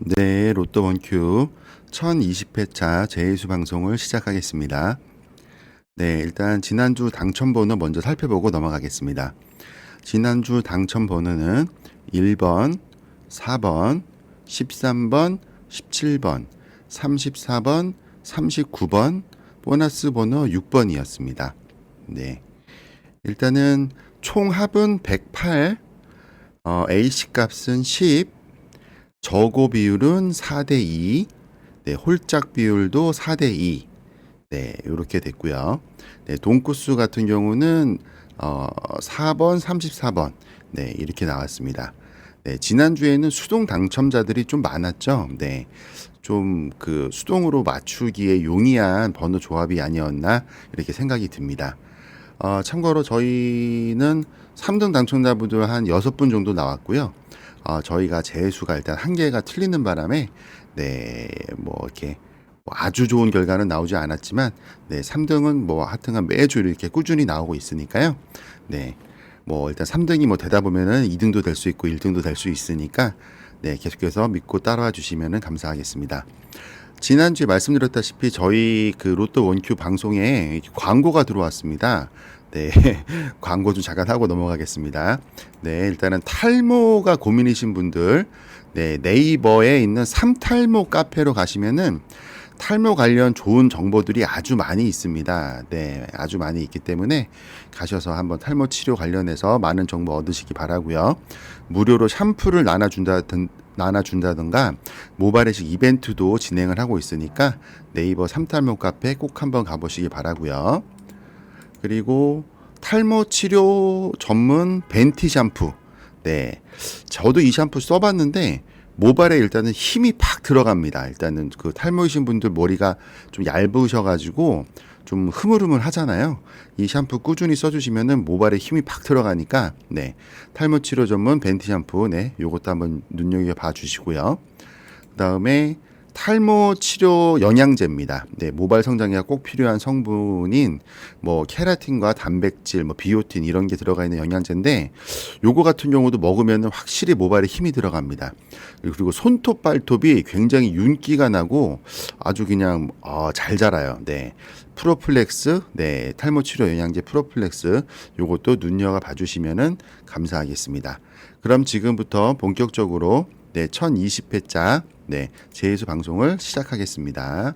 네, 로또 원큐 1020회차 제이수 방송을 시작하겠습니다. 네, 일단 지난주 당첨 번호 먼저 살펴보고 넘어가겠습니다. 지난주 당첨 번호는 1번, 4번, 13번, 17번, 34번, 39번, 보너스 번호 6번이었습니다. 네. 일단은 총 합은 108, 어, A씨 값은 10, 저고 비율은 4대 2, 네, 홀짝 비율도 4대 2. 네, 이렇게 됐고요. 네, 동구수 같은 경우는 어, 4번, 34번. 네, 이렇게 나왔습니다. 네, 지난주에는 수동 당첨자들이 좀 많았죠. 네. 좀 그 수동으로 맞추기에 용이한 번호 조합이 아니었나 이렇게 생각이 듭니다. 어, 참고로 저희는 3등 당첨자분들 한 6분 정도 나왔고요. 어, 저희가 제수가 일단 한 개가 틀리는 바람에 네, 뭐 이렇게 뭐 아주 좋은 결과는 나오지 않았지만 네, 3등은 뭐 하여튼간 매주 이렇게 꾸준히 나오고 있으니까요. 네. 뭐 일단 3등이 뭐 되다 보면은 2등도 될 수 있고 1등도 될 수 있으니까 네, 계속해서 믿고 따라와 주시면은 감사하겠습니다. 지난주에 말씀드렸다시피 저희 그 로또 원큐 방송에 광고가 들어왔습니다. 네, 광고 좀 잠깐 하고 넘어가겠습니다. 네, 일단은 탈모가 고민이신 분들, 네, 네이버에 있는 삼탈모 카페로 가시면은 탈모 관련 좋은 정보들이 아주 많이 있습니다. 네, 아주 많이 있기 때문에 가셔서 한번 탈모 치료 관련해서 많은 정보 얻으시기 바라고요. 무료로 샴푸를 나눠준다든 나눠준다든가 모바일식 이벤트도 진행을 하고 있으니까 네이버 삼탈모 카페 꼭 한번 가보시기 바라고요. 그리고 탈모 치료 전문 벤티 샴푸. 네. 저도 이 샴푸 써봤는데 모발에 일단은 힘이 팍 들어갑니다. 일단은 그 탈모이신 분들 머리가 좀 얇으셔가지고 좀 흐물흐물 하잖아요. 이 샴푸 꾸준히 써주시면은 모발에 힘이 팍 들어가니까 네 탈모 치료 전문 벤티 샴푸 네 요것도 한번 눈여겨 봐 주시고요. 그다음에 탈모 치료 영양제입니다. 네, 모발 성장에 꼭 필요한 성분인 뭐 케라틴과 단백질, 뭐 비오틴 이런 게 들어가 있는 영양제인데 요거 같은 경우도 먹으면 확실히 모발에 힘이 들어갑니다. 그리고 손톱 발톱이 굉장히 윤기가 나고 아주 그냥 어, 잘 자라요. 네. 프로플렉스, 네, 탈모 치료 영양제 프로플렉스 요것도 눈여겨 봐 주시면은 감사하겠습니다. 그럼 지금부터 본격적으로 네, 1020회차 네, 제이수 방송을 시작하겠습니다.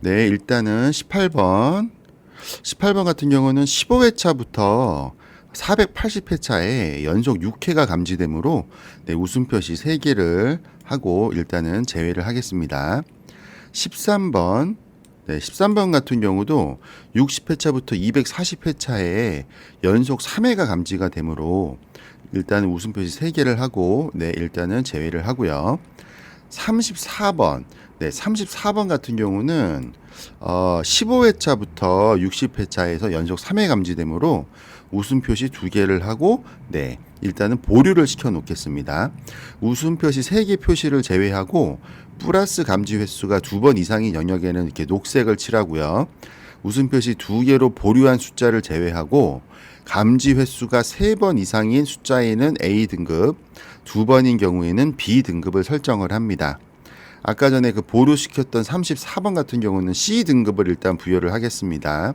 네, 일단은 18번. 18번 같은 경우는 15회차부터 480회차에 연속 6회가 감지되므로 네, 웃음표시 3개를 하고 일단은 제외를 하겠습니다. 13번. 네, 13번 같은 경우도 60회차부터 240회차에 연속 3회가 감지가 되므로 일단 웃음표시 3개를 하고 네, 일단은 제외를 하고요. 34번. 네, 34번 같은 경우는 어, 15회차부터 60회차에서 연속 3회 감지되므로 웃음 표시 두 개를 하고 네, 일단은 보류를 시켜 놓겠습니다. 웃음 표시 세 개 표시를 제외하고 플러스 감지 횟수가 두 번 이상인 영역에는 이렇게 녹색을 칠하고요. 웃음 표시 두 개로 보류한 숫자를 제외하고 감지 횟수가 세 번 이상인 숫자에는 A 등급, 두 번인 경우에는 B 등급을 설정을 합니다. 아까 전에 그 보류시켰던 34번 같은 경우는 C 등급을 일단 부여를 하겠습니다.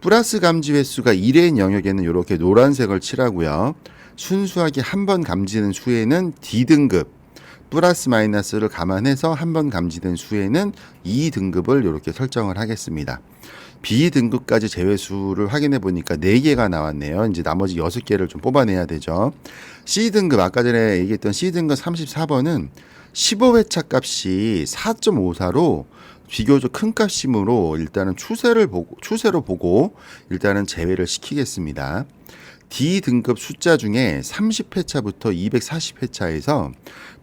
플러스 감지 횟수가 1회인 영역에는 이렇게 노란색을 칠하고요. 순수하게 한 번 감지된 수에는 D 등급, 플러스 마이너스를 감안해서 한 번 감지된 수에는 2 등급을 이렇게 설정을 하겠습니다. B 등급까지 제외수를 확인해 보니까 4개가 나왔네요. 이제 나머지 6개를 좀 뽑아내야 되죠. C 등급 아까 전에 얘기했던 C 등급 34번은 15회차 값이 4.54로 비교적 큰 값이므로 일단은 추세를 보고 추세로 보고 일단은 제외를 시키겠습니다. D 등급 숫자 중에 30회차부터 240회차에서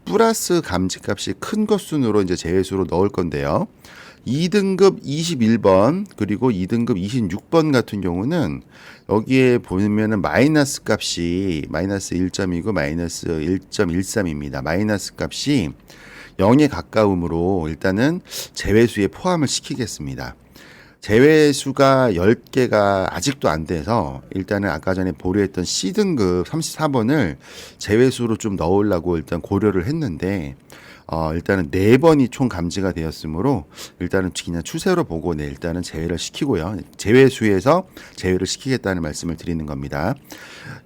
플러스 감지값이 큰 것 순으로 이제 제외수로 넣을 건데요. 2등급 21번 그리고 2등급 26번 같은 경우는 여기에 보면은 마이너스 값이 마이너스 1점이고 마이너스 1.13입니다. 마이너스 값이 0에 가까움으로 일단은 제외수에 포함을 시키겠습니다. 제외수가 10개가 아직도 안 돼서 일단은 아까 전에 보류했던 C등급 34번을 제외수로 좀 넣으려고 일단 고려를 했는데 어, 일단은 네 번이 총 감지가 되었으므로 일단은 그냥 추세로 보고 네, 일단은 제외를 시키고요. 제외수에서 제외를 시키겠다는 말씀을 드리는 겁니다.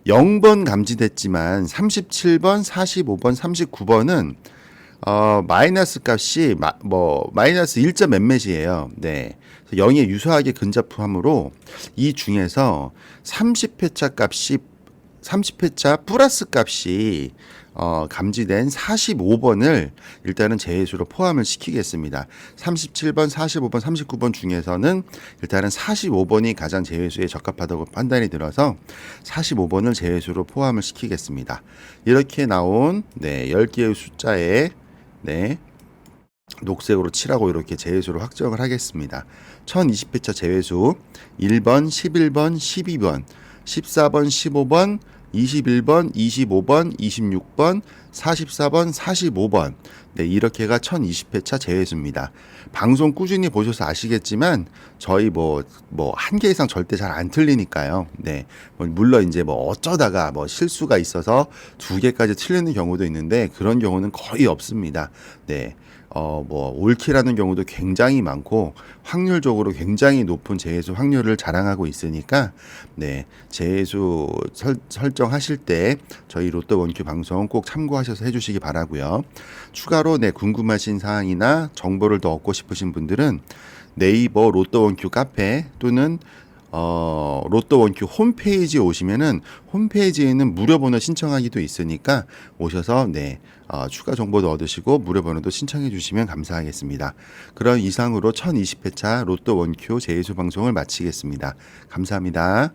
0번 감지됐지만 37번, 45번, 39번은 어, 마이너스 값이 마, 뭐 마이너스 1점 몇몇이에요. 네. 0에 유사하게 근접함으로 이 중에서 30회차 값이 30회차 플러스 값이 어, 감지된 45번을 일단은 제외수로 포함을 시키겠습니다. 37번, 45번, 39번 중에서는 일단은 45번이 가장 제외수에 적합하다고 판단이 들어서 45번을 제외수로 포함을 시키겠습니다. 이렇게 나온 네, 10개의 숫자에 네. 녹색으로 칠하고 이렇게 제외수로 확정을 하겠습니다. 1020회차 제외수 1번, 11번, 12번, 14번, 15번, 21번, 25번, 26번, 44번, 45번. 네, 이렇게가 1020회차 제외수입니다. 방송 꾸준히 보셔서 아시겠지만 저희 뭐 뭐 한 개 이상 절대 잘 안 틀리니까요. 네. 뭐 물론 이제 뭐 어쩌다가 뭐 실수가 있어서 두 개까지 틀리는 경우도 있는데 그런 경우는 거의 없습니다. 네. 어, 뭐, 옳기라는 경우도 굉장히 많고, 확률적으로 굉장히 높은 재해수 확률을 자랑하고 있으니까, 네, 재해수 설, 설정하실 때, 저희 로또 원큐 방송 꼭 참고하셔서 해주시기 바라고요 추가로, 네, 궁금하신 사항이나 정보를 더 얻고 싶으신 분들은 네이버 로또 원큐 카페 또는 어, 로또 원큐 홈페이지에 오시면은 홈페이지에는 무료 번호 신청하기도 있으니까 오셔서 네, 어, 추가 정보도 얻으시고 무료 번호도 신청해 주시면 감사하겠습니다. 그런 이상으로 1020회차 로또 원큐 제이수 방송을 마치겠습니다. 감사합니다.